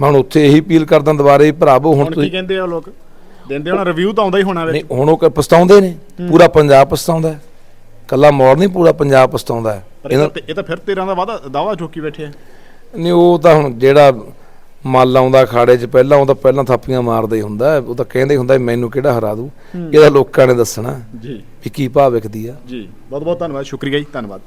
Speaker 2: ਮੈਂ ਹੁਣ ਉੱਥੇ ਇਹੀ ਅਪੀਲ ਕਰਦਾ ਦੁਬਾਰੇ ਭਰਾਵੋ ਹੁਣ ਤੁਸੀਂ
Speaker 1: ਕਹਿੰਦੇ ਆ ਲੋਕ? ਦਿੰਦੇ ਹੁਣ ਰਿਵਿਊ ਤਾਂ ਆਉਂਦਾ ਹੀ ਹੋਣਾ
Speaker 2: ਨਹੀਂ ਹੁਣ ਉਹ ਕ- ਪਛਤਾਉਂਦੇ ਨੇ। ਪੂਰਾ ਪੰਜਾਬ ਪਛਤਾਉਂਦਾ ਹੈ। ਕੱਲਾ ਮੌੜ ਨਹੀਂ ਪੂਰਾ ਪੰਜਾਬ ਪਛਤਾਉਂਦਾ ਹੈ।
Speaker 1: ਪਰ ਇਹ
Speaker 2: ਇਹਨਾਂ
Speaker 1: ਤਾਂ- ਇਹ ਤਾਂ ਫਿਰ 13 ਦਾ ਵਾਦਾ ਦਾਵਾ ਠੋਕੀ ਬੈਠੇ ਆ।
Speaker 2: ਨਹੀਂ ਉਹ ਤਾਂ ਹੁਣ ਜਿਹੜਾ ਮੱਲ ਆਉਂਦਾ ਖਾੜੇ 'ਚ ਪਹਿਲਾਂ ਉਹ ਤਾਂ ਪਹਿਲਾਂ ਥਾਪੀਆਂ ਮਾਰਦਾ ਹੀ ਹੁੰਦਾ ਹੈ। ਉਹ ਤਾਂ ਕਹਿੰਦੇ ਹੀ ਹੁੰਦਾ ਵੀ ਮੈਨੂੰ ਕਿਹੜਾ ਹਰਾ ਦੂ ਇਹਦਾ ਲੋਕਾਂ ਨੇ ਦੱਸਣਾ
Speaker 1: ਜੀ।
Speaker 2: ਵੀ ਕੀ ਭਾਅ ਵਿਕਦੀ ਆ।
Speaker 1: ਜੀ। ਬਹੁਤ ਬਹੁਤ ਧੰਨਵਾਦ। ਸ਼ੁਕਰੀਆ ਜੀ। ਧੰਨਵਾਦ।